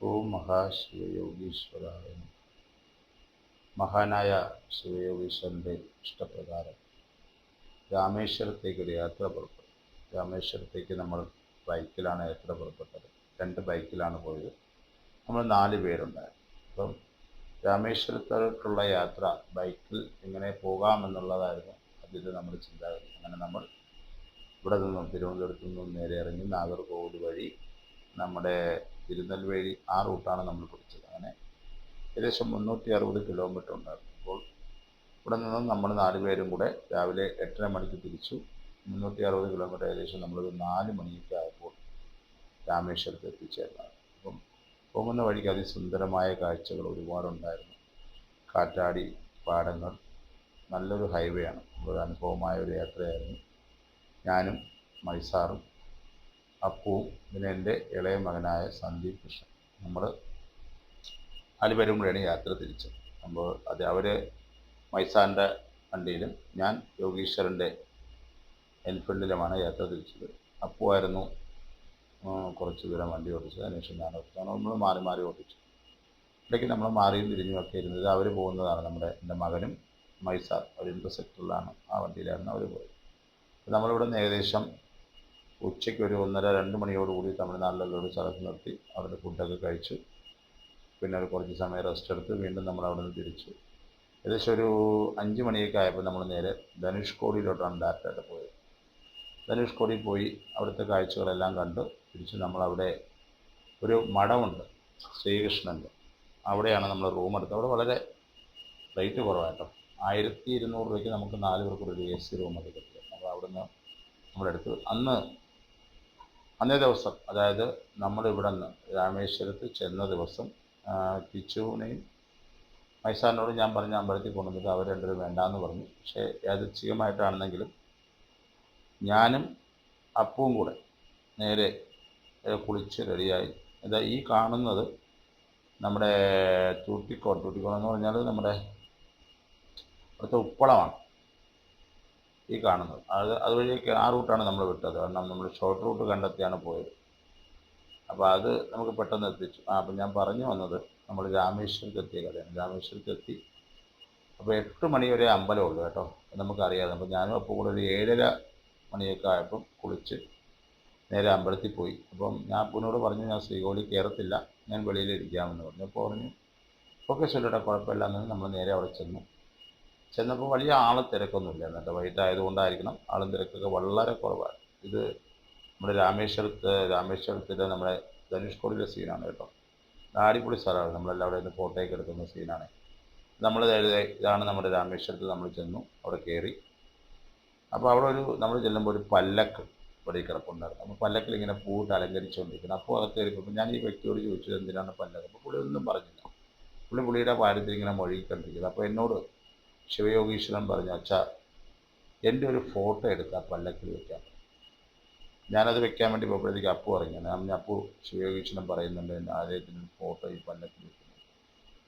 ഓം മഹാശിവയോഗീശ്വരായ. മഹാനായ ശിവയോഗീശ്വരന്റെ ഇഷ്ടപ്രകാരം രാമേശ്വരത്തേക്കൊരു യാത്ര പുറപ്പെട്ടു. രാമേശ്വരത്തേക്ക് നമ്മൾ ബൈക്കിലാണ് യാത്ര പുറപ്പെട്ടത്. രണ്ട് ബൈക്കിലാണ് പോയത്. നമ്മൾ നാല് പേരുണ്ടായിരുന്നു അപ്പം രാമേശ്വരത്തോട്ടുള്ള യാത്ര ബൈക്കിൽ എങ്ങനെ പോകാമെന്നുള്ളതായിരുന്നു അതിൽ നമ്മുടെ ചിന്താഗതി. അങ്ങനെ നമ്മൾ ഇവിടെ നിന്നും തിരുവനന്തപുരത്ത് നിന്നും നേരെ ഇറങ്ങി നാഗർകോവിൽ വഴി നമ്മുടെ തിരുനെൽവേലി ആ റൂട്ടാണ് നമ്മൾ പിടിച്ചത്. അങ്ങനെ ഏകദേശം മുന്നൂറ്റി അറുപത് കിലോമീറ്റർ ഉണ്ടായിരുന്നു അപ്പോൾ ഇവിടെ നിന്നും നമ്മൾ നാല് പേരും കൂടെ രാവിലെ എട്ടര മണിക്ക് തിരിച്ചു. മുന്നൂറ്റി അറുപത് കിലോമീറ്റർ ഏകദേശം നമ്മളൊരു നാല് മണിയൊക്കെ ആയപ്പോൾ രാമേശ്വരത്ത് എത്തിച്ചേർന്നത്. അപ്പം പോകുന്ന വഴിക്ക് അതിസുന്ദരമായ കാഴ്ചകൾ ഒരുപാടുണ്ടായിരുന്നു. കാറ്റാടി പാടങ്ങൾ നല്ലൊരു ഹൈവേ ആണ്. ഒരു അനുഭവമായ ഒരു യാത്രയായിരുന്നു. ഞാനും മൈസാറും അപ്പുവും പിന്നെ എന്റെ ഇളയ മകനായ സന്ദീപ് കൃഷ്ണൻ. നമ്മൾ അതിൽ കൂടെയാണ് യാത്ര തിരിച്ചത്. അപ്പോൾ അത് അവർ മൈസാറിന്റെ വണ്ടിയിലും ഞാൻ യോഗീശ്വരന്റെ എൻഫീൽഡിലുമാണ് യാത്ര തിരിച്ചത്. അപ്പുവായിരുന്നു കുറച്ച് ദൂരം വണ്ടി ഓടിച്ചത്. അതിനുശേഷം ഞാൻ ഓടിച്ചു നമ്മൾ മാറി മാറി ഓടിച്ചു. ഇടയ്ക്ക് നമ്മൾ മാറിയും തിരിഞ്ഞുമൊക്കെ ഇരുന്നത് അവർ പോകുന്നതാണ്. നമ്മുടെ എന്റെ മകനും മൈസാർ ഒരു ഇന്റർസെക്ടറിലാണ് ആ വണ്ടിയിലായിരുന്നു അവർ പോയത്. നമ്മളിവിടെ നിന്ന് ഏകദേശം ഉച്ചയ്ക്ക് ഒരു ഒന്നര രണ്ട് മണിയോടുകൂടി തമിഴ്നാട്ടിലുള്ള സ്ഥലത്ത് നിർത്തി അവിടെ ഫുഡൊക്കെ കഴിച്ചു. പിന്നെ ഒരു കുറച്ച് സമയം റെസ്റ്റ് എടുത്ത് വീണ്ടും നമ്മൾ അവിടെ നിന്ന് തിരിച്ചു. ഏകദേശം ഒരു അഞ്ച് മണിയൊക്കെ ആയപ്പോൾ നമ്മൾ നേരെ ധനുഷ്കോടിയിലോട്ടാണ് ഡയറക്റ്റായിട്ട് പോയത്. ധനുഷ്കോടി പോയി അവിടുത്തെ കാഴ്ചകളെല്ലാം കണ്ട്. തിരിച്ച് നമ്മളവിടെ ഒരു മഠമുണ്ട് ശ്രീകൃഷ്ണന്റെ. അവിടെയാണ് നമ്മൾ റൂം എടുത്തത്. അവിടെ വളരെ റേറ്റ് കുറവായിട്ടോ ആയിരത്തി ഇരുന്നൂറ് രൂപയ്ക്ക് നമുക്ക് നാല് പേർക്കൊരു എ സി റൂം ഒക്കെ കിട്ടും. അപ്പോൾ അവിടുന്ന് നമ്മളെടുത്ത് അന്ന് അന്നേ ദിവസം അതായത് നമ്മൾ ഇവിടെ നിന്ന് രാമേശ്വരത്ത് ചെന്ന ദിവസം പിച്ചുവിനെയും മൈസാറിനോട് ഞാൻ പറഞ്ഞ അമ്പലത്തിൽ കൊണ്ടുവന്നിട്ട് അവർ രണ്ടുപേരും വേണ്ടാന്ന് പറഞ്ഞു. പക്ഷേ യാദൃച്ഛികമായിട്ടാണെന്നെങ്കിലും ഞാനും അപ്പവും കൂടെ നേരെ കുളിച്ച് റെഡിയായി. ഇതാ ഈ കാണുന്നത് നമ്മുടെ തൂട്ടിക്കോട് തൂട്ടിക്കോട് എന്ന് പറഞ്ഞാൽ നമ്മുടെ അവിടുത്തെ ഉപ്പളമാണ്. ഈ കാണുന്നത്. അത് അതുവഴിയൊക്കെ ആ റൂട്ടാണ് നമ്മൾ വിട്ടത്. കാരണം നമ്മൾ ഷോർട്ട് റൂട്ട് കണ്ടെത്തിയാണ് പോയത്. അപ്പോൾ അത് നമുക്ക് പെട്ടെന്ന് എത്തിച്ചു. ആ അപ്പം ഞാൻ പറഞ്ഞു വന്നത് നമ്മൾ രാമേശ്വരത്ത് എത്തിയ കഥയാണ്. രാമേശ്വരത്ത് എത്തി അപ്പോൾ എട്ട് മണി വരെ അമ്പലമുള്ളൂ കേട്ടോ. അത് നമുക്കറിയാതെ അപ്പോൾ ഞാനും അപ്പോൾ കൂടെ ഒരു ഏഴര മണിയൊക്കെ ആയപ്പം കുളിച്ച് നേരെ അമ്പലത്തിൽ പോയി. അപ്പം ഞാൻ അപ്പൂനോട് പറഞ്ഞു ഞാൻ ശ്രീകോളി കയറത്തില്ല. ഞാൻ വെളിയിലിരിക്കാമെന്ന് പറഞ്ഞു. അപ്പോൾ പറഞ്ഞു ഓക്കെ ശരിയുടെ കുഴപ്പമില്ല എന്ന് നമ്മൾ നേരെ അവിടെ ചെന്നു. ചെന്നപ്പോൾ വലിയ ആൾ തിരക്കൊന്നുമില്ല. എന്നിട്ട് വൈകിട്ടായതുകൊണ്ടായിരിക്കണം ആളും തിരക്കൊക്കെ വളരെ കുറവാണ്. ഇത് നമ്മുടെ രാമേശ്വരത്ത് രാമേശ്വരത്തിന്റെ നമ്മുടെ ധനുഷ്കോടിയിലെ സീനാണ് കേട്ടോ. അടിപൊളി സ്ഥലമാണ്. നമ്മളെല്ലാം അവിടെ നിന്ന് ഫോട്ടോയൊക്കെ എടുക്കുന്ന സീനാണ് നമ്മൾ ഇതാണ് നമ്മുടെ രാമേശ്വരത്ത് നമ്മൾ ചെന്നു. അവിടെ കയറി. അപ്പോൾ അവിടെ ഒരു നമ്മൾ ചെല്ലുമ്പോൾ ഒരു പല്ലക്ക് ഇവിടെ കിടപ്പുണ്ടായിരുന്നു. അപ്പോൾ പല്ലക്കിൽ ഇങ്ങനെ പൂട്ട് അലങ്കരിച്ചുകൊണ്ടിരിക്കുന്നു. അപ്പോൾ അത് കയറിപ്പോൾ ഞാൻ ഈ വ്യക്തിയോട് ചോദിച്ചത് എന്തിനാണ് പല്ലക്ക്? അപ്പോൾ പുള്ളി ഒന്നും പറഞ്ഞില്ല. പുള്ളി പുള്ളിയുടെ കാര്യത്തിൽ ഇങ്ങനെ മൊഴിക്കൊണ്ടിരിക്കുന്നത് അപ്പോൾ എന്നോട് ശിവയോഗീശ്വരൻ പറഞ്ഞു അച്ഛാ എന്റെ ഒരു ഫോട്ടോ എടുക്കാം പല്ലക്കിൽ വെക്കാം ഞാനത് വെക്കാൻ വേണ്ടി പോയപ്പോഴത്തേക്ക് അപ്പു പറഞ്ഞു ഞാൻ അപ്പു ശിവയോഗീശ്വരൻ പറയുന്നുണ്ട് എന്റെ ആലയത്തിന്റെ ഫോട്ടോ ഈ പല്ലക്കിൽ വെക്കുന്നു.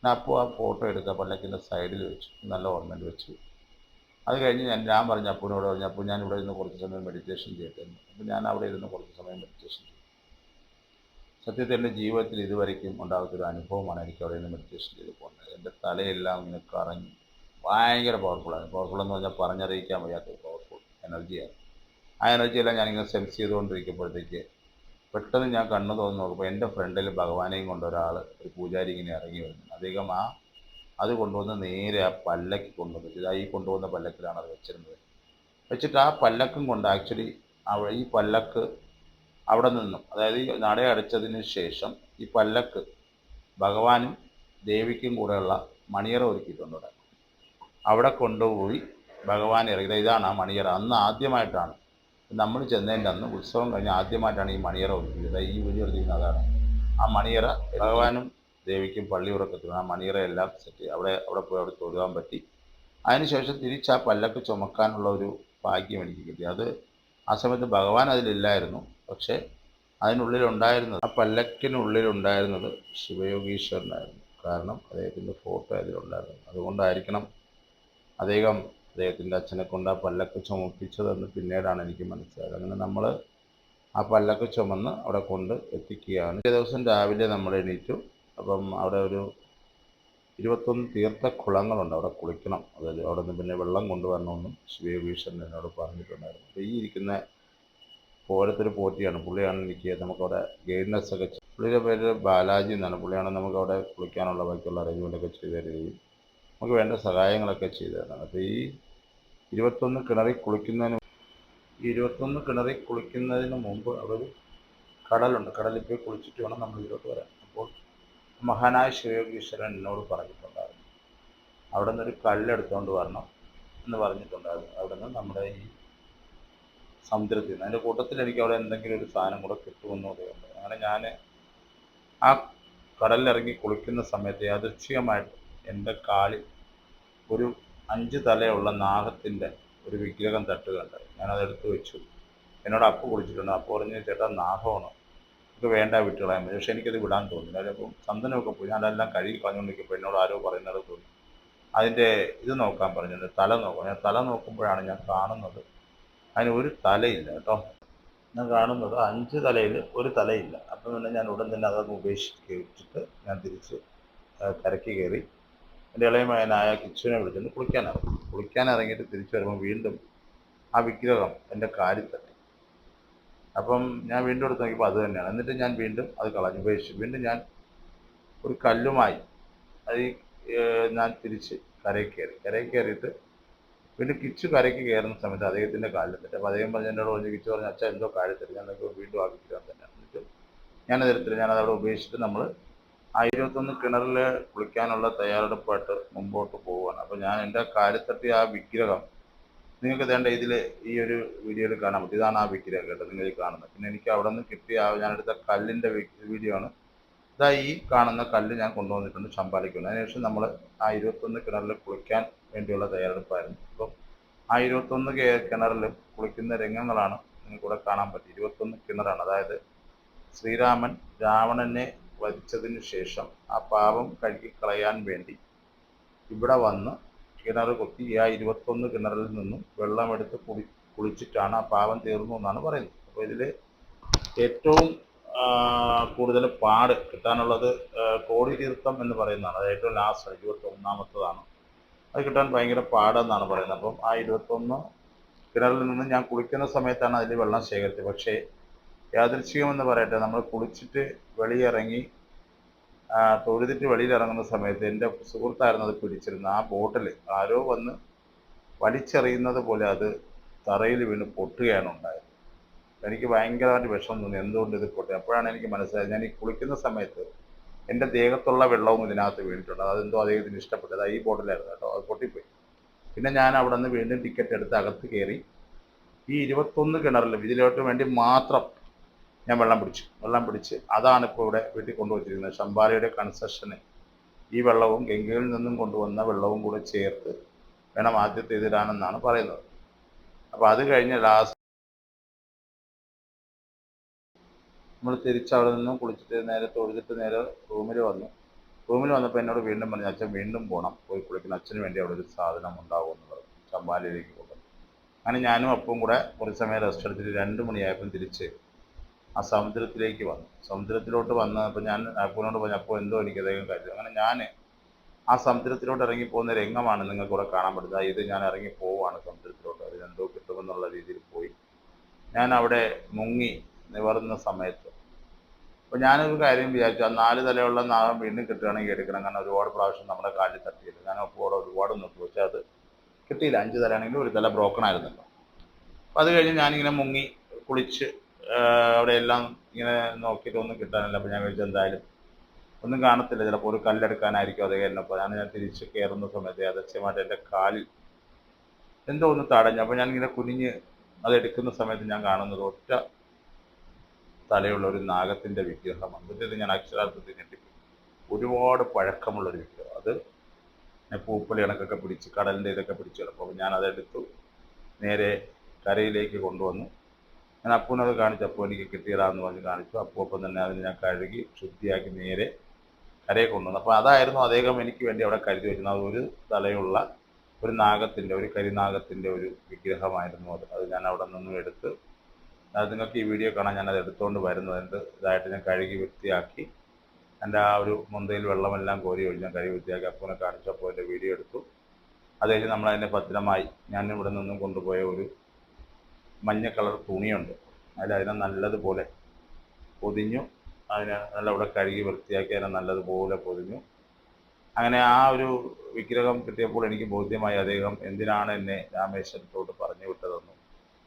ഞാൻ അപ്പു ആ ഫോട്ടോ എടുക്കുക പല്ലക്കിന്റെ സൈഡിൽ വെച്ചു നല്ല ഓർമ്മയിൽ വെച്ചു. അത് കഴിഞ്ഞ് ഞാൻ ഞാൻ പറഞ്ഞു അപ്പുവിനോട് പറഞ്ഞു അപ്പോൾ ഞാൻ ഇവിടെ ഇരുന്ന് കുറച്ച് സമയം മെഡിറ്റേഷൻ ചെയ്യട്ടെ അപ്പോൾ ഞാൻ അവിടെ ഇരുന്ന് കുറച്ച് സമയം മെഡിറ്റേഷൻ ചെയ്തു. സത്യത്തിൽ എന്റെ ജീവിതത്തിൽ ഇതുവരെയ്ക്കും ഉണ്ടാകാത്തൊരു അനുഭവമാണ് എനിക്ക് അവിടെ നിന്ന് മെഡിറ്റേഷൻ ചെയ്ത് പോകുന്നത് എന്റെ തലയെല്ലാം ഇങ്ങനെ കറങ്ങി. ഭയങ്കര പവർഫുള്ളാണ് പവർഫുൾ എന്ന് പറഞ്ഞാൽ പറഞ്ഞറിയിക്കാൻ വയ്യാത്ത പവർഫുൾ എനർജിയാണ് ആ എനർജിയെല്ലാം ഞാനിങ്ങനെ സെൻസ് ചെയ്തുകൊണ്ടിരിക്കുമ്പോഴത്തേക്ക് പെട്ടെന്ന് ഞാൻ കണ്ണു തുറന്ന് നോക്കുമ്പോൾ എന്റെ ഫ്രണ്ടിൽ ഭഗവാനെയും കൊണ്ട് ഒരാൾ ഒരു പൂജാരി ഇങ്ങനെ ഇറങ്ങി വരുന്നു. അദ്ദേഹം ആ അത് കൊണ്ടുവന്ന് നേരെ ആ പല്ലക്ക് കൊണ്ടുവന്നു ഇതാ ഈ കൊണ്ടുവന്ന പല്ലക്കിലാണ് അത് വെച്ചിരുന്നത്. വെച്ചിട്ട് ആ പല്ലക്കും കൊണ്ട് ആക്ച്വലി അവ ഈ പല്ലക്ക് അവിടെ നിന്നും അതായത് ഈ നട അടച്ചതിന് ശേഷം ഈ പല്ലക്ക് ഭഗവാനും ദേവിക്കും കൂടെയുള്ള മണിയറ ഒരുക്കിയിട്ടുണ്ട് അവിടെ കൊണ്ടുപോയി ഭഗവാൻ ഇറങ്ങി ഇതാണ് ആ മണിയറ. അന്ന് ആദ്യമായിട്ടാണ് നമ്മൾ ചെന്നതിന്റെ അന്ന് ഉത്സവം കഴിഞ്ഞ് ആദ്യമായിട്ടാണ് ഈ മണിയറ ഒരുക്കിയത് ഈ വീഡിയോ എടുത്തിരിക്കുന്നത് അതാണ്. ആ മണിയറ ഭഗവാനും ദേവിക്കും പള്ളി ഉറക്കത്തിനും ആ മണിയറ എല്ലാം സെറ്റ് അവിടെ അവിടെ പോയി അവിടെ തൊഴുകാൻ പറ്റി. അതിനുശേഷം തിരിച്ച് ആ പല്ലക്ക് ചുമക്കാനുള്ള ഒരു ഭാഗ്യം എനിക്ക് കിട്ടി. അത് ആ സമയത്ത് ഭഗവാൻ അതിലില്ലായിരുന്നു. പക്ഷേ അതിനുള്ളിലുണ്ടായിരുന്നത് ആ പല്ലക്കിനുള്ളിലുണ്ടായിരുന്നത് ശിവയോഗീശ്വരനായിരുന്നു. കാരണം അദ്ദേഹത്തിന്റെ ഫോട്ടോ അതിലുണ്ടായിരുന്നു. അതുകൊണ്ടായിരിക്കണം അദ്ദേഹം അദ്ദേഹത്തിന്റെ അച്ഛനെ കൊണ്ട് ആ പല്ലക്ക് ചുമപ്പിച്ചതെന്ന് പിന്നീടാണ് എനിക്ക് മനസ്സിലായത്. അങ്ങനെ നമ്മൾ ആ പല്ലക്ക് ചുമന്ന് അവിടെ കൊണ്ട് എത്തിക്കുകയാണ്. പിറ്റേ ദിവസം രാവിലെ നമ്മൾ എണീറ്റു. അപ്പം അവിടെ ഒരു ഇരുപത്തൊന്ന് തീർത്ഥ കുളങ്ങളുണ്ട്. അവിടെ കുളിക്കണം. അതായത് അവിടെ നിന്ന് പിന്നെ വെള്ളം കൊണ്ടുവരണമെന്നും ശിവഭീഷൺ എന്നോട് പറഞ്ഞിട്ടുണ്ടായിരുന്നു. അപ്പോൾ ഈ ഇരിക്കുന്ന പോലത്തൊരു പോറ്റിയാണ്. പുള്ളിയാണ് എനിക്ക് നമുക്കവിടെ ഗൈഡ്നെസ് ഒക്കെ പുള്ളിയുടെ പേര് ബാലാജി എന്നാണ്. പുള്ളിയാണ് നമുക്കവിടെ കുളിക്കാനുള്ള ബാക്കിയുള്ള അറേഞ്ച്മെന്റൊക്കെ ചെയ്തു തരികയും നമുക്ക് വേണ്ട സഹായങ്ങളൊക്കെ ചെയ്തു തരണം. അപ്പോൾ ഈ ഇരുപത്തൊന്ന് കിണറിൽ കുളിക്കുന്നതിന് ഇരുപത്തൊന്ന് കിണറിൽ കുളിക്കുന്നതിന് മുമ്പ് അവിടെ കടലുണ്ട്. കടലിൽ പോയി കുളിച്ചിട്ട് വേണം നമ്മൾ ഇതിലോട്ട് വരാൻ. അപ്പോൾ മഹാനായ ശിവയോഗീശ്വരൻ എന്നോട് പറഞ്ഞിട്ടുണ്ടായിരുന്നു. അവിടെ നിന്നൊരു കല്ലെടുത്തുകൊണ്ട് വരണം എന്ന് പറഞ്ഞിട്ടുണ്ടായിരുന്നു. അവിടെ നിന്ന് നമ്മുടെ ഈ സമുദ്രത്തിൽ നിന്ന്. അതിന്റെ കൂട്ടത്തിൽ എനിക്ക് അവിടെ എന്തെങ്കിലും ഒരു സാധനം കൂടെ കിട്ടുമെന്ന് പറയുന്നുണ്ട് അങ്ങനെ ഞാൻ ആ കടലിലിറങ്ങി കുളിക്കുന്ന സമയത്ത് യാദൃച്ഛികമായിട്ട് എന്റെ കാലിൽ ഒരു അഞ്ച് തലയുള്ള നാഗത്തിന്റെ ഒരു വിഗ്രഹം തട്ടുകയുണ്ടായി. ഞാനതെടുത്ത് വെച്ചു. എന്നോട് അപ്പ് കുടിച്ചിട്ടുണ്ട് അപ്പോൾ പറഞ്ഞു ചേട്ടാ നാഗമാണ്? ഇത് വേണ്ട വിട്ടുകളയാൻ പറ്റും പക്ഷെ എനിക്കത് വിടാൻ തോന്നില്ല അതിലപ്പം ചന്ദനമൊക്കെ പോയി. ഞാനെല്ലാം കഴുകി കളഞ്ഞുകൊണ്ടിരിക്കുമ്പോൾ എന്നോട് ആരോ പറയുന്നത് തോന്നി അതിന്റെ ഇത് നോക്കാൻ പറഞ്ഞു. തല നോക്കാം ഞാൻ തല നോക്കുമ്പോഴാണ് ഞാൻ കാണുന്നത്. അതിന് ഒരു തലയില്ല കേട്ടോ. ഞാൻ കാണുന്നത് അഞ്ച് തലയിൽ ഒരു തലയില്ല. അപ്പം പിന്നെ ഞാൻ ഉടൻ തന്നെ അതൊന്ന് ഉപേക്ഷിച്ച് വെച്ചിട്ട് ഞാൻ തിരിച്ച് കരയ്ക്ക് കയറി എന്റെ ഇളയ മകനായ കിച്ചുവിനെ വിളിച്ചിട്ട് കുളിക്കാൻ ഇറങ്ങി കുളിക്കാൻ ഇറങ്ങിയിട്ട് തിരിച്ചു വരുമ്പോൾ വീണ്ടും ആ വിഗ്രഹം എന്റെ കാലിൽ തട്ടി. അപ്പം ഞാൻ വീണ്ടും എടുത്ത് നോക്കിയപ്പോൾ അത് തന്നെയാണ്. എന്നിട്ട് ഞാൻ വീണ്ടും അത് കളഞ്ഞു. ഉപേക്ഷിച്ചു. വീണ്ടും ഞാൻ ഒരു കല്ലുമായി അത് ഞാൻ തിരിച്ച് കരയിൽ കയറി. കരയിൽ കയറിയിട്ട് വീണ്ടും കിച്ചു കരയ്ക്ക് കയറുന്ന സമയത്ത് അദ്ദേഹത്തിന്റെ കാലിൽ തട്ടി. അപ്പോൾ അദ്ദേഹം പറഞ്ഞു എന്നോട് പറഞ്ഞു കിച്ചു പറഞ്ഞു അച്ഛൻ എന്തോ കാലിൽ തട്ടി. ഞാൻ വീണ്ടും ആ വിഗ്രഹം തന്നെയാണ്. എന്നിട്ട് ഞാനത് എടുത്തിട്ട് ഞാനത് അവിടെ ഉപേക്ഷിച്ചിട്ട് നമ്മൾ ആ ഇരുപത്തൊന്ന് കിണറിൽ കുളിക്കാനുള്ള തയ്യാറെടുപ്പായിട്ട് മുമ്പോട്ട് പോവുകയാണ്. അപ്പോൾ ഞാൻ എന്റെ കാലിത്തട്ടി ആ വിഗ്രഹം നിങ്ങൾക്ക് വേണ്ട ഇതിൽ ഈ ഒരു വീഡിയോയിൽ കാണാൻ പറ്റും. ഇതാണ് ആ വിഗ്രഹം കേട്ടോ നിങ്ങൾ ഈ കാണുന്നത്. പിന്നെ എനിക്ക് അവിടെ നിന്ന് കിട്ടിയ ഞാനെടുത്ത കല്ലിന്റെ വീഡിയോ ആണ്. ഇതാ ഈ കാണുന്ന കല്ല് ഞാൻ കൊണ്ടുവന്നിട്ടുണ്ട് ശമ്പാലിക്കുന്നു അതിനുശേഷം നമ്മൾ ആ ഇരുപത്തൊന്ന് കിണറിൽ കുളിക്കാൻ വേണ്ടിയുള്ള തയ്യാറെടുപ്പായിരുന്നു. അപ്പം ആ ഇരുപത്തൊന്ന് കിണറിൽ കുളിക്കുന്ന രംഗങ്ങളാണ് നിങ്ങൾക്കിവിടെ കാണാൻ പറ്റും ഇരുപത്തൊന്ന് കിണറാണ്. അതായത് ശ്രീരാമൻ രാവണനെ വധിച്ചതിന് ശേഷം ആ പാപം കഴുകി കളയാൻ വേണ്ടി ഇവിടെ വന്ന് കിണർ കൊത്തി ആ ഇരുപത്തൊന്ന് കിണറിൽ നിന്നും വെള്ളമെടുത്ത് കുളി കുളിച്ചിട്ടാണ് ആ പാപം തീർന്നു എന്നാണ് പറയുന്നത്. അപ്പോൾ ഇതിൽ ഏറ്റവും കൂടുതൽ പാട് കിട്ടാനുള്ളത് കോടി തീർത്ഥം എന്ന് പറയുന്നതാണ്. അത് ഏറ്റവും ലാസ്റ്റ് ഇരുപത്തി ഒന്നാമത്തതാണ് അത് കിട്ടാൻ ഭയങ്കര പാടെന്നാണ് പറയുന്നത്. അപ്പം ആ ഇരുപത്തൊന്ന് കിണറിൽ നിന്ന് ഞാൻ കുളിക്കുന്ന സമയത്താണ് അതിൽ വെള്ളം ശേഖരിച്ചത്. പക്ഷേ യാദൃച്ഛികമെന്ന് പറയട്ടെ നമ്മൾ കുളിച്ചിട്ട് വെളിയിറങ്ങി തൊഴുതിട്ട് വെളിയിലിറങ്ങുന്ന സമയത്ത് എന്റെ സുഹൃത്തായിരുന്നു അത് പിടിച്ചിരുന്നത്. ആ ബോട്ടിൽ ആരോ വന്ന് വലിച്ചെറിയുന്നത് പോലെ അത് തറയിൽ വീണ് പൊട്ടുകയാണ് ഉണ്ടായത്. എനിക്ക് ഭയങ്കരമായിട്ട് വിഷമം തോന്നി. എന്തുകൊണ്ട് ഇത് പൊട്ടി? അപ്പോഴാണ് എനിക്ക് മനസ്സിലായത് ഞാൻ ഈ കുളിക്കുന്ന സമയത്ത് എന്റെ ദേഹത്തുള്ള വെള്ളവും ഇതിനകത്ത് വീണിട്ടുണ്ട്. അതെന്തോ അദ്ദേഹത്തിന് ഇഷ്ടപ്പെട്ടത് ഈ ബോട്ടിലായിരുന്നു കേട്ടോ. അത് പൊട്ടിപ്പോയി. പിന്നെ ഞാൻ അവിടെ നിന്ന് വീണ്ടും ടിക്കറ്റ് എടുത്ത് അകത്ത് കയറി ഈ ഇരുപത്തൊന്ന് കിണറിലും ഇതിലോട്ട് വേണ്ടി മാത്രം ഞാൻ വെള്ളം പിടിച്ചു. വെള്ളം പിടിച്ച് അതാണ് ഇപ്പോൾ ഇവിടെ വീട്ടിൽ കൊണ്ടുവച്ചിരിക്കുന്നത്. ശമ്പാലയുടെ കൺസെഷന് ഈ വെള്ളവും ഗംഗയിൽ നിന്നും കൊണ്ടുവന്ന വെള്ളവും കൂടെ ചേർത്ത് വേണം ആദ്യത്തെ ഇതിടാനെന്നാണ് പറയുന്നത്. അപ്പോൾ അത് കഴിഞ്ഞ് ലാസ്റ്റ് നമ്മൾ തിരിച്ച് അവിടെ നിന്നും കുളിച്ചിട്ട് നേരെ തൊഴുതിട്ട് നേരെ റൂമിൽ വന്നു. റൂമിൽ വന്നപ്പോൾ എന്നോട് വീണ്ടും പറഞ്ഞു അച്ഛൻ വീണ്ടും പോകണം പോയി കുളിക്കണം. അച്ഛന് വേണ്ടി അവിടെ ഒരു സാധനം ഉണ്ടാവും എന്ന് പറഞ്ഞു. ചമ്പാലയിലേക്ക് അങ്ങനെ ഞാനും അപ്പവും കൂടെ കുറച്ച് സമയം റെസ്റ്റ് എടുത്തിട്ട് രണ്ട് മണിയായപ്പം തിരിച്ച് ആ സമുദ്രത്തിലേക്ക് വന്നു. സമുദ്രത്തിലോട്ട് വന്നപ്പോൾ ഞാൻ അപ്പൂനോട് പറഞ്ഞു അപ്പോൾ എന്തോ എനിക്ക് അദ്ദേഹം കാര്യം? അങ്ങനെ ഞാൻ ആ സമുദ്രത്തിലോട്ട് ഇറങ്ങി പോകുന്ന രംഗമാണ് നിങ്ങൾക്ക് ഇവിടെ കാണാൻ പറ്റുന്നത്. ഇത് ഞാൻ ഇറങ്ങി പോവുകയാണ് സമുദ്രത്തിലോട്ട്. അതിനെന്തോ കിട്ടുമെന്നുള്ള രീതിയിൽ പോയി. ഞാൻ അവിടെ മുങ്ങി നിവർന്ന സമയത്ത്. അപ്പോൾ ഞാനൊരു കാര്യം വിചാരിച്ചു ആ നാല് തലയുള്ള നാഗം വീണ്ടും കിട്ടുകയാണെങ്കിൽ എടുക്കണം. കാരണം ഒരുപാട് പ്രാവശ്യം നമ്മുടെ കാലിൽ തട്ടിയിട്ട് ഞാൻ അപ്പോൾ ഒരുപാട് നോക്കി പക്ഷേ അത് കിട്ടിയില്ല. അഞ്ച് തലയാണെങ്കിലും ഒരു തല ബ്രോക്കൺ ആയിരുന്നല്ലോ. അപ്പോൾ അത് കഴിഞ്ഞ് ഞാനിങ്ങനെ മുങ്ങി കുളിച്ച് അവിടെ എല്ലാം ഇങ്ങനെ നോക്കിയിട്ട് ഒന്നും കിട്ടാനില്ല. അപ്പോൾ ഞാൻ വിളിച്ചത് എന്തായാലും ഒന്നും കാണത്തില്ല. ചിലപ്പോൾ ഒരു കല്ലെടുക്കാനായിരിക്കും അത് കയറിനപ്പോൾ ഞാൻ ഞാൻ തിരിച്ച് കയറുന്ന സമയത്ത് യഥേച്ഛമായിട്ട് എന്റെ കാലിൽ എന്തോ ഒന്ന് തടഞ്ഞു. അപ്പോൾ ഞാനിങ്ങനെ കുനിഞ്ഞ് അത് എടുക്കുന്ന സമയത്ത് ഞാൻ കാണുന്നത് ഒറ്റ തലയുള്ള ഒരു നാഗത്തിന്റെ വിഗ്രഹമാണ് എന്നിട്ട് ഞാൻ അക്ഷരാർത്ഥത്തിൽ ഞെട്ടിപ്പോയി ഒരുപാട് പഴക്കമുള്ള ഒരു വിഗ്രഹം. അത് പൂപ്പളി കണക്കൊക്കെ പിടിച്ച് കടലിന്റെ ഇതൊക്കെ പിടിച്ച് കിടക്കും ഞാൻ അതെടുത്തു. നേരെ കരയിലേക്ക് കൊണ്ടുവന്നു. ഞാൻ അപ്പൂനത് കാണിച്ചു അപ്പോൾ എനിക്ക് കിട്ടിയതാണെന്ന് പറഞ്ഞ് കാണിച്ചു. അപ്പോൾ അപ്പം തന്നെ അതിന് ഞാൻ കഴുകി ശുദ്ധിയാക്കി നേരെ കരയെ കൊണ്ടുവന്നു. അപ്പോൾ അതായിരുന്നു അദ്ദേഹം എനിക്ക് വേണ്ടി അവിടെ കരുതി വെച്ചിരുന്നത്. അത് ഒരു തലയുള്ള ഒരു നാഗത്തിന്റെ ഒരു കരിനാഗത്തിന്റെ ഒരു വിഗ്രഹമായിരുന്നു അത്. അത് ഞാൻ അവിടെ നിന്നും എടുത്ത് അത് നിങ്ങൾക്ക് ഈ വീഡിയോ കാണാൻ ഞാനത് എടുത്തുകൊണ്ട് വരുന്നത്. എന്ത് ഇതായിട്ട് ഞാൻ കഴുകി വൃത്തിയാക്കി എന്റെ ആ ഒരു മുന്തയിൽ വെള്ളമെല്ലാം കോരി ഒഴിച്ച് ഞാൻ കഴുകി വൃത്തിയാക്കി അപ്പൂനെ കാണിച്ചപ്പോൾ എന്റെ വീഡിയോ എടുത്തു. അത് കഴിഞ്ഞ് നമ്മൾ അതിനെ ഭദ്രമായി ഞാൻ ഇവിടെ നിന്നും കൊണ്ടുപോയ ഒരു മഞ്ഞ കളർ തുണിയുണ്ട്. അതിൽ അതിനെ നല്ലതുപോലെ പൊതിഞ്ഞു. അതിനെ നല്ല ഇവിടെ കഴുകി വൃത്തിയാക്കി അതിനെ നല്ലതുപോലെ പൊതിഞ്ഞു. അങ്ങനെ ആ ഒരു വിഗ്രഹം കിട്ടിയപ്പോൾ എനിക്ക് ബോധ്യമായി അദ്ദേഹം എന്തിനാണ് എന്നെ രാമേശ്വരത്തോട്ട് പറഞ്ഞു വിട്ടതെന്നും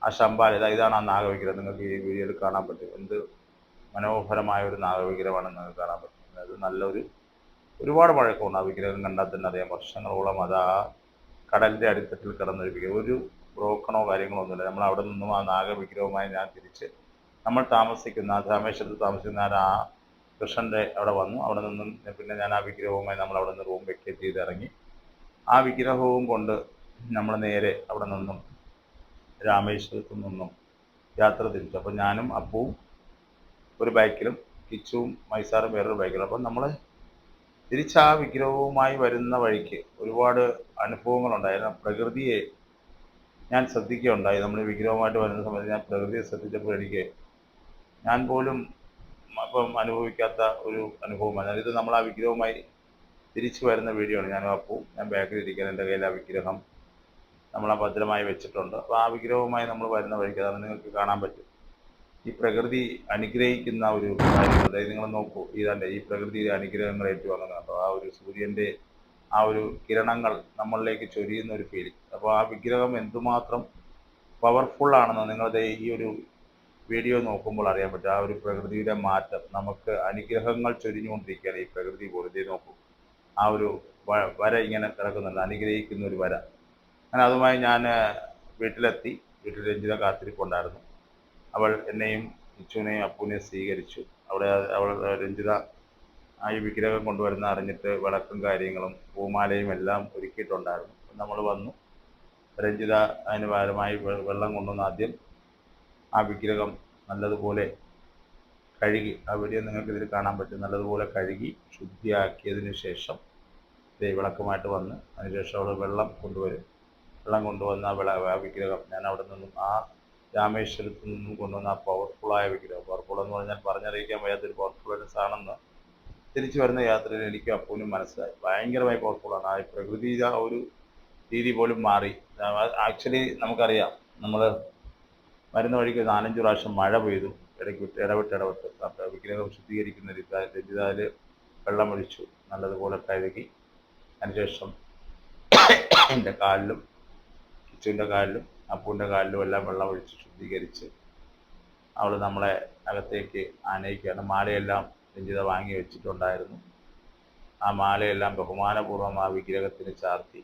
ആ ശമ്പാല ഇതാ ഇതാണ് ആ നാഗവിഗ്രഹം. നിങ്ങൾക്ക് ഈ വീഡിയോയിൽ കാണാൻ പറ്റും. എന്ത് മനോഹരമായ ഒരു നാഗവിഗ്രഹമാണ് നിങ്ങൾക്ക് കാണാൻ പറ്റും അത് നല്ലൊരു ഒരുപാട് വഴക്കമുണ്ട് ആ വിഗ്രഹം കണ്ടാൽ തന്നെ അറിയാം. വർഷങ്ങളോളം അത് ആ കടലിന്റെ അടിത്തട്ടിൽ കിടന്നൊരു വിഗ്രഹം. ഒരു ബ്രോക്കണോ കാര്യങ്ങളോ ഒന്നുമില്ല നമ്മൾ അവിടെ നിന്നും ആ നാഗവിഗ്രഹവുമായി ഞാൻ തിരിച്ച് നമ്മൾ താമസിക്കുന്ന രാമേശ്വരത്ത് താമസിക്കുന്ന ആ കൃഷ്ണന്റെ അവിടെ വന്നു. അവിടെ നിന്നും പിന്നെ ഞാൻ ആ വിഗ്രഹവുമായി നമ്മൾ അവിടെ നിന്ന് റൂം വെക്കേറ്റ് ചെയ്ത് ഇറങ്ങി. ആ വിഗ്രഹവും കൊണ്ട് നമ്മൾ നേരെ അവിടെ നിന്നും രാമേശ്വരത്തു നിന്നും യാത്ര തിരിച്ചു. അപ്പോൾ ഞാനും അപ്പവും ഒരു ബൈക്കിലും കിച്ചുവും മൈസാറും വേറൊരു ബൈക്കിലും. അപ്പം നമ്മൾ തിരിച്ച് ആ വിഗ്രഹവുമായി വരുന്ന വഴിക്ക് ഒരുപാട് അനുഭവങ്ങളുണ്ടായിരുന്നു. പ്രകൃതിയെ ഞാൻ ശ്രദ്ധിക്കുകയുണ്ടായി. നമ്മൾ വിഗ്രഹമായിട്ട് വരുന്ന സമയത്ത് ഞാൻ പ്രകൃതിയെ ശ്രദ്ധിച്ചപ്പോൾ എനിക്ക് ഞാൻ പോലും അപ്പം അനുഭവിക്കാത്ത ഒരു അനുഭവമാണ്. ഇത് നമ്മൾ ആ വിഗ്രഹവുമായി തിരിച്ചു വരുന്ന വീഡിയോ ആണ്. ഞാൻ അപ്പു ഞാൻ ബാക്കിൽ ഇരിക്കാൻ എന്റെ കയ്യിൽ ആ വിഗ്രഹം നമ്മൾ ആ ഭദ്രമായി വെച്ചിട്ടുണ്ട്. അപ്പോൾ ആ വിഗ്രഹവുമായി നമ്മൾ വരുന്ന വഴിക്ക് അതാണ് നിങ്ങൾക്ക് കാണാൻ പറ്റും. ഈ പ്രകൃതി അനുഗ്രഹിക്കുന്ന ഒരു കാര്യങ്ങൾ. അതായത് നിങ്ങൾ നോക്കൂ ഇതാണ്ട് ഈ പ്രകൃതിയിലെ അനുഗ്രഹങ്ങൾ ഏറ്റുവാങ്ങുന്നത് അപ്പോൾ ആ ഒരു സൂര്യന്റെ ആ ഒരു കിരണങ്ങൾ നമ്മളിലേക്ക് ചൊരിയുന്ന ഒരു ഫീലിംഗ് അപ്പോൾ ആ വിഗ്രഹം എന്തുമാത്രം പവർഫുൾ ആണെന്ന് നിങ്ങളുടെ ഈ ഒരു വീഡിയോ നോക്കുമ്പോൾ അറിയാൻ പറ്റും. ആ ഒരു പ്രകൃതിയുടെ മാറ്റം നമുക്ക് അനുഗ്രഹങ്ങൾ ചൊരിഞ്ഞുകൊണ്ടിരിക്കുകയാണ് ഈ പ്രകൃതി വെറുതെ നോക്കും ആ ഒരു വര ഇങ്ങനെ കിടക്കുന്നുണ്ട് അനുഗ്രഹിക്കുന്ന ഒരു വര. അങ്ങനെ അതുമായി ഞാൻ വീട്ടിലെത്തി. വീട്ടിൽ രഞ്ജിത കാത്തിരിപ്പുണ്ടായിരുന്നു. അവൾ എന്നെയും ഇച്ചുവിനെയും അപ്പൂനെയും സ്വീകരിച്ചു. അവിടെ അവൾ രഞ്ജിത ആ ഈ വിഗ്രഹം കൊണ്ടുവരുന്ന അറിഞ്ഞിട്ട് വിളക്കും കാര്യങ്ങളും പൂമാലയും എല്ലാം ഒരുക്കിയിട്ടുണ്ടായിരുന്നു. നമ്മൾ വന്നു. രഞ്ജിത അതിന് പകരമായി വെള്ളം കൊണ്ടുവന്ന് ആദ്യം ആ വിഗ്രഹം നല്ലതുപോലെ കഴുകി ആ വീഡിയോ നിങ്ങൾക്ക് ഇതിൽ കാണാൻ പറ്റും. നല്ലതുപോലെ കഴുകി ശുദ്ധിയാക്കിയതിന് ശേഷം വിളക്കുമായിട്ട് വന്ന് അതിനുശേഷം അവിടെ വെള്ളം കൊണ്ടുവരും. വെള്ളം കൊണ്ടുവന്ന വിള ആ വിഗ്രഹം ഞാൻ അവിടെ നിന്നും ആ രാമേശ്വരത്തിൽ നിന്നും കൊണ്ടുവന്ന ആ പവർഫുള്ളായ വിഗ്രഹം പവർഫുൾ എന്ന് പറഞ്ഞാൽ പറഞ്ഞറിയിക്കാൻ വയ്യാത്തൊരു പവർഫുൾനെസ് ആണെന്ന് തിരിച്ചു വരുന്ന യാത്രയിൽ എനിക്ക് അപ്പൂനും മനസ്സിലായി. ഭയങ്കരമായി പവർഫുള്ളാണ് ആ പ്രകൃതിയിലെ ആ ഒരു രീതി പോലും മാറി. ആക്ച്വലി നമുക്കറിയാം. നമ്മൾ വരുന്ന വഴിക്ക് നാലഞ്ച് പ്രാവശ്യം മഴ പെയ്തു. ഇടയ്ക്ക് വിട്ട് ഇടവിട്ട്. ഇടവിട്ട് വിഗ്രഹം ശുദ്ധീകരിക്കുന്ന വെള്ളം വെള്ളമൊഴിച്ചു നല്ലതുപോലെ കഴുകി. അതിനുശേഷം എന്റെ കാലിലും കിച്ചുവിന്റെ കാലിലും അപ്പൂന്റെ കാലിലും എല്ലാം വെള്ളം ഒഴിച്ച് ശുദ്ധീകരിച്ച് അവൾ നമ്മളെ അകത്തേക്ക് ആനയിക്കുകയാണ്. മാലയെല്ലാം രഞ്ജിത വാങ്ങി വെച്ചിട്ടുണ്ടായിരുന്നു. ആ മാലയെല്ലാം ബഹുമാനപൂർവം ആ വിഗ്രഹത്തിന് ചാർത്തി.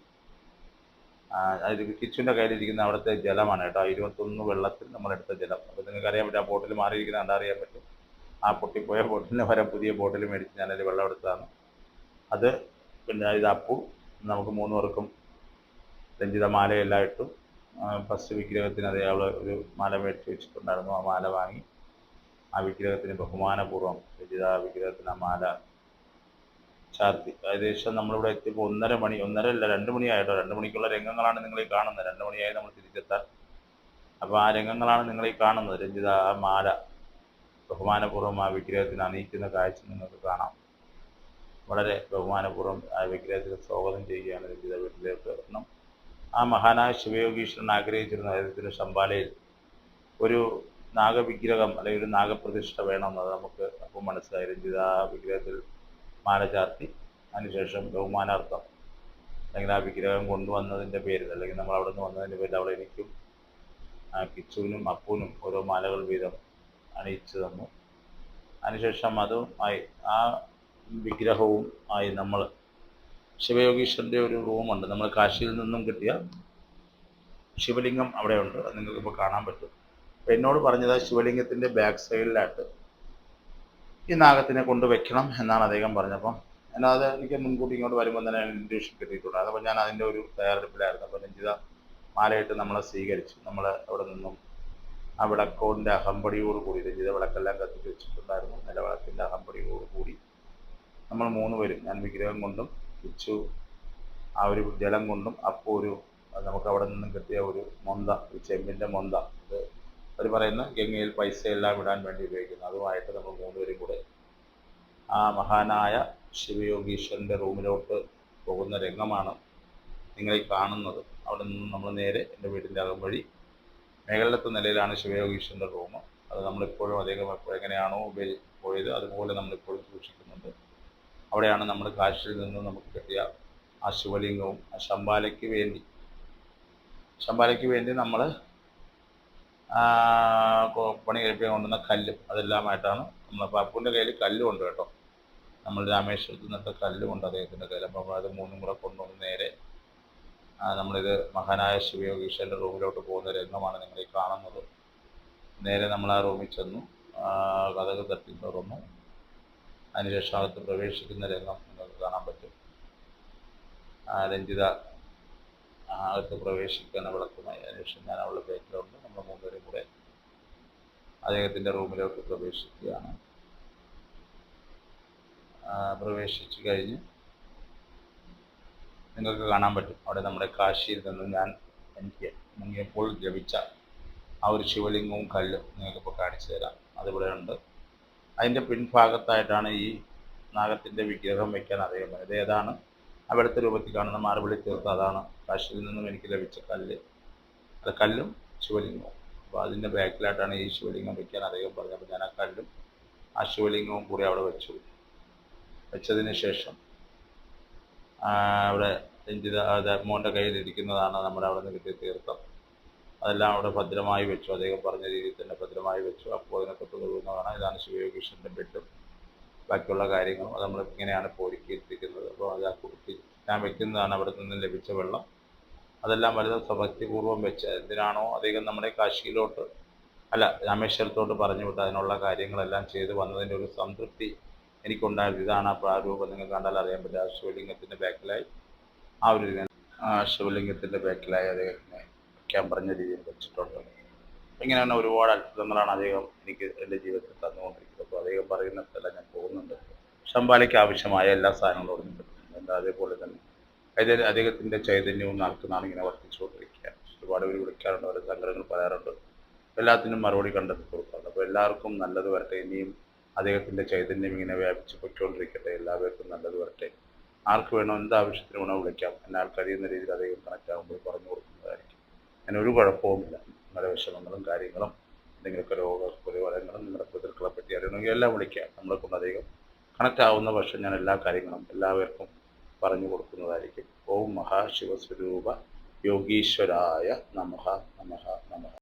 ആ, അത് കിച്ചുവിന്റെ കയ്യിലിരിക്കുന്ന അവിടുത്തെ ജലമാണ് കേട്ടോ. ഇരുപത്തൊന്ന് വെള്ളത്തിൽ നമ്മളെടുത്ത ജലം. അപ്പോൾ നിങ്ങൾക്ക് അറിയാൻ പറ്റും ആ ബോട്ടിൽ മാറിയിരിക്കുന്ന കണ്ടാൽ അറിയാൻ പറ്റും? ആ പൊട്ടിപ്പോയ ബോട്ടിലിന് വരെ പുതിയ ബോട്ടിൽ മേടിച്ച് ഞാനതിൽ വെള്ളം എടുത്തതാണ്. അത് പിന്നെ ഇത് അപ്പു നമുക്ക് മൂന്ന് പേർക്കും രഞ്ജിത മാലയെല്ലാം ഇട്ടു. ഫസ്റ്റ് വിഗ്രഹത്തിന് അതേ അവൾ ഒരു മാല മേടിച്ച് വെച്ചിട്ടുണ്ടായിരുന്നു. ആ മാല വാങ്ങി. ആ വിഗ്രഹത്തിന് ബഹുമാനപൂർവം രഞ്ജിത വിഗ്രഹത്തിന് ആ മാല ചാർത്തി ഏകദേശം നമ്മളിവിടെ എത്തിയപ്പോൾ ഒന്നര മണി ഒന്നര അല്ല രണ്ട് മണിയായിട്ടോ? രണ്ട് മണിക്കുള്ള രംഗങ്ങളാണ് നിങ്ങൾ കാണുന്നത്. രണ്ട് മണിയായി നമ്മൾ തിരിച്ചെത്താൻ. അപ്പോൾ ആ രംഗങ്ങളാണ് നിങ്ങൾ ഈ കാണുന്നത്. രഞ്ജിത ആ മാല. ബഹുമാനപൂർവം ആ വിഗ്രഹത്തിന് അണിയിക്കുന്ന കാഴ്ച നിങ്ങൾക്ക് കാണാം. വളരെ ബഹുമാനപൂർവം ആ വിഗ്രഹത്തിന് സ്വാഗതം ചെയ്യുകയാണ് രഞ്ജിത വീട്ടിലേക്ക് കാരണം ആ മഹാനായ ശിവയോഗീശ്വരൻ ആഗ്രഹിച്ചിരുന്ന അദ്ദേഹത്തിന്റെ ശമ്പാലയിൽ ഒരു നാഗവിഗ്രഹം അല്ലെങ്കിൽ ഒരു നാഗപ്രതിഷ്ഠ വേണമെന്നത് നമുക്ക് അപ്പം മനസ്സിലായി. രഞ്ജിത ആ വിഗ്രഹത്തിൽ മാല ചാർത്തി അതിനുശേഷം ബഹുമാനാർത്ഥം. അല്ലെങ്കിൽ ആ വിഗ്രഹം കൊണ്ടുവന്നതിന്റെ പേരിൽ അല്ലെങ്കിൽ നമ്മൾ അവിടെ നിന്ന് വന്നതിന്റെ പേരിൽ അവിടെ എനിക്കും കിച്ചുവിനും അപ്പൂനും ഓരോ മാലകൾ വീതം അണിയിച്ചു തന്നു. അതിനുശേഷം അതും ആയി ആ വിഗ്രഹവും ആയി നമ്മൾ ശിവയോഗീശ്വരന്റെ ഒരു റൂമുണ്ട്. നമ്മൾ കാശിയിൽ നിന്നും കിട്ടിയ ശിവലിംഗം അവിടെയുണ്ട്. അത് നിങ്ങൾക്കിപ്പോൾ കാണാൻ പറ്റും. എന്നോട് പറഞ്ഞത് ശിവലിംഗത്തിന്റെ ബാക്ക് സൈഡിലായിട്ട് ഈ നാഗത്തിനെ കൊണ്ട് വെക്കണം എന്നാണ് അദ്ദേഹം പറഞ്ഞപ്പം. അല്ലാതെ എനിക്ക് മുൻകൂട്ടി ഇങ്ങോട്ട് വരുമ്പോൾ തന്നെ ഇൻഡ്യൂഷൻ കിട്ടിയിട്ടുണ്ട്. അപ്പോൾ ഞാൻ അതിന്റെ ഒരു തയ്യാറെടുപ്പിലായിരുന്നു. അപ്പോൾ രഞ്ജിത മാലയിട്ട് നമ്മളെ സ്വീകരിച്ചു. നമ്മൾ അവിടെ നിന്നും ആ വിളക്കോടിന്റെ അഹമ്പടിയോട് കൂടി രഞ്ജിത വിളക്കെല്ലാം കത്തിച്ച് വെച്ചിട്ടുണ്ടായിരുന്നു. നിലവിളക്കിന്റെ അഹമ്പടിയോട് കൂടി നമ്മൾ മൂന്ന് പേരും ഞാൻ വിഗ്രഹം കൊണ്ടും കിച്ചു ആ ഒരു ജലം കൊണ്ടും അപ്പോൾ ഒരു നമുക്ക് അവിടെ നിന്നും കിട്ടിയ ഒരു മൊന്ത ഒരു ചെമ്പിന്റെ മൊന്ത ഇത് അവർ പറയുന്ന ഗംഗയിൽ പൈസ എല്ലാം ഇടാൻ വേണ്ടി ഉപയോഗിക്കുന്നു. അതുമായിട്ട് നമ്മൾ മൂന്നുപേരും കൂടെ ആ മഹാനായ ശിവയോഗീശ്വരന്റെ റൂമിലോട്ട് പോകുന്ന രംഗമാണ് നിങ്ങളീ കാണുന്നത്. അവിടെ നിന്ന് നമ്മൾ നേരെ എന്റെ വീടിന്റെ അകം വഴി മേഖലത്തെ നിലയിലാണ് ശിവയോഗീശ്വരന്റെ റൂം. അത് നമ്മളിപ്പോഴും അദ്ദേഹം എങ്ങനെയാണോ പോയത്. അതുപോലെ നമ്മളിപ്പോഴും സൂക്ഷിക്കുന്നുണ്ട്. അവിടെയാണ് നമ്മൾ കാശിൽ നിന്ന് നമുക്ക് കിട്ടിയ ആ ശിവലിംഗവും ആ ശമ്പാലയ്ക്ക് വേണ്ടി ശമ്പാലയ്ക്ക് വേണ്ടി നമ്മൾ പണി കഴിപ്പിക്കാൻ കൊണ്ടുവന്ന കല്ലും അതെല്ലാമായിട്ടാണ് നമ്മൾ പപ്പുവിന്റെ കയ്യിൽ കല്ലുണ്ട് കേട്ടോ. നമ്മൾ രാമേശ്വരത്ത് നിന്നത്തെ കല്ലുമുണ്ട് അദ്ദേഹത്തിന്റെ കയ്യിൽ അപ്പോൾ അത് മൂന്നും കൂടെ കൊണ്ടുവന്ന് നേരെ നമ്മളിത് മഹാനായ ശിവയോഗീശ്വരന്റെ റൂമിലോട്ട് പോകുന്ന രംഗമാണ് നിങ്ങൾ ഈ കാണുന്നത്. നേരെ നമ്മൾ ആ റൂമിൽ ചെന്നു കഥകൾ കഥക് തട്ടി തുറന്നു. അതിനുശേഷം അകത്ത് പ്രവേശിക്കുന്ന രംഗം നിങ്ങൾക്ക് കാണാൻ പറ്റും. രഞ്ജിത അകത്ത് പ്രവേശിക്കാൻ വിളക്കുമായി അതിനുശേഷം ഞാൻ അവളുടെ ബേക്കിലുണ്ട് നമ്മൾ മൂന്നുപേരും കൂടെ അദ്ദേഹത്തിന്റെ റൂമിലോട്ട് പ്രവേശിക്കുകയാണ്. പ്രവേശിച്ചു കഴിഞ്ഞ് നിങ്ങൾക്ക് കാണാൻ പറ്റും. അവിടെ നമ്മുടെ കാശിയിൽ നിന്ന് ഞാൻ എനിക്ക് മുങ്ങിയപ്പോൾ ജപിച്ച ആ ഒരു ശിവലിംഗവും കല്ലും നിങ്ങൾക്കിപ്പോൾ കാണിച്ചു തരാം. അതിവിടെ ഉണ്ട്. അതിന്റെ പിൻഭാഗത്തായിട്ടാണ് ഈ നാഗത്തിന്റെ വിഗ്രഹം വയ്ക്കാൻ അറിയുന്നത്. ഇത് ഏതാണ്? അവിടുത്തെ രൂപത്തിൽ കാണുന്ന മാർബിളിൽ തീർത്ത്. അതാണ് കാശിയിൽ നിന്നും എനിക്ക് ലഭിച്ച കല്ല്. അത് കല്ലും ശിവലിംഗവും. അപ്പോൾ അതിന്റെ ബാക്കിലായിട്ടാണ് ഈ ശിവലിംഗം വയ്ക്കാൻ അദ്ദേഹം പറഞ്ഞത്. അപ്പോൾ ഞാൻ ആ കല്ലും ആ ശിവലിംഗവും കൂടി അവിടെ വെച്ചു. വെച്ചതിന് ശേഷം അവിടെ രഞ്ജിത മോന്റെ കയ്യിലിരിക്കുന്നതാണ് നമ്മുടെ അവിടെ നിന്ന് കിട്ടിയ തീർത്ഥം. അതെല്ലാം അവിടെ ഭദ്രമായി വെച്ചു. അദ്ദേഹം പറഞ്ഞ രീതിയിൽ തന്നെ ഭദ്രമായി വെച്ചു. അപ്പോൾ അതിനെ തൊട്ട് ഇതാണ് ശിവയോഗീശ്വരന്റെ ബെഡും. ബാക്കിയുള്ള കാര്യങ്ങളും അത് നമ്മൾ ഇങ്ങനെയാണ് ഇപ്പോൾ ഒരുക്കിയിട്ടിരിക്കുന്നത് അപ്പോൾ അത് ആ കുടുക്കി ഞാൻ വെക്കുന്നതാണ് അവിടെ നിന്ന് ലഭിച്ച വെള്ളം. അതെല്ലാം വളരെ സ്വഭക്തിപൂർവം വെച്ച് എന്തിനാണോ അദ്ദേഹം നമ്മുടെ കാശിയിലോട്ട് അല്ല രാമേശ്വരത്തോട്ട് പറഞ്ഞു വിട്ട് അതിനുള്ള കാര്യങ്ങളെല്ലാം ചെയ്ത് വന്നതിന്റെ ഒരു സംതൃപ്തി എനിക്കുണ്ടായിരുന്നു. ഇതാണ് ആ പ്രാരൂപം നിങ്ങൾ കണ്ടാൽ അറിയാൻ പറ്റും. ആ ശിവലിംഗത്തിന്റെ ബാക്കിലായി ആ ഒരു ശിവലിംഗത്തിന്റെ ബാക്കിലായി അദ്ദേഹത്തിനെ വയ്ക്കാൻ പറഞ്ഞ രീതിയിൽ വെച്ചിട്ടുണ്ട്. ഇങ്ങനെ തന്നെ ഒരുപാട് അത്ഭുതങ്ങളാണ് അദ്ദേഹം എനിക്ക് എന്റെ ജീവിതത്തിൽ തന്നുകൊണ്ടിരിക്കുന്നത്. അപ്പോൾ അദ്ദേഹം പറയുന്ന സ്ഥലം ഞാൻ പോകുന്നുണ്ട്. ശമ്പാലയ്ക്ക് ആവശ്യമായ എല്ലാ സാധനങ്ങളും കിട്ടുന്നുണ്ട് അതേപോലെ തന്നെ അതിൽ അദ്ദേഹത്തിന്റെ ചൈതന്യവും നാൾക്കുനാൾ ഇങ്ങനെ വർദ്ധിച്ചുകൊണ്ടിരിക്കുകയാണ്. ഒരുപാട് പേര് വിളിക്കാറുണ്ട് അവരുടെ സങ്കടങ്ങൾ പറയാറുണ്ട്. എല്ലാത്തിനും മറുപടി കണ്ടെത്തി കൊടുക്കാറുണ്ട്. അപ്പോൾ എല്ലാവർക്കും നല്ലത് വരട്ടെ. ഇനിയും അദ്ദേഹത്തിന്റെ ചൈതന്യം ഇങ്ങനെ വ്യാപിച്ച് പൊയ്ക്കൊണ്ടിരിക്കട്ടെ. എല്ലാവർക്കും നല്ലത് വരട്ടെ. ആർക്ക് വേണോ എന്ത് ആവശ്യത്തിന് വേണോ വിളിക്കാം. എന്നാൽ കഴിയുന്ന രീതിയിൽ അദ്ദേഹം കണക്റ്റ് ആകുമ്പോൾ പറഞ്ഞു കൊടുക്കുന്നതായിരിക്കും. അതിന് ഒരു കുഴപ്പവുമില്ല. നിങ്ങളുടെ വിഷമങ്ങളും കാര്യങ്ങളും എന്തെങ്കിലുമൊക്കെ രോഗ പരിവാരങ്ങളും നിങ്ങളുടെ പിതൃക്കളെ പറ്റി അറിയണമെങ്കിൽ എല്ലാം വിളിക്കാം. നമ്മളെ കൊണ്ട് അധികം കണക്റ്റ് ആവുന്ന പക്ഷം ഞാൻ എല്ലാ കാര്യങ്ങളും എല്ലാവർക്കും പറഞ്ഞു കൊടുക്കുന്നതായിരിക്കും. ഓം മഹാശിവസ്വരൂപ യോഗീശ്വരായ നമഃ നമഃ നമഃ.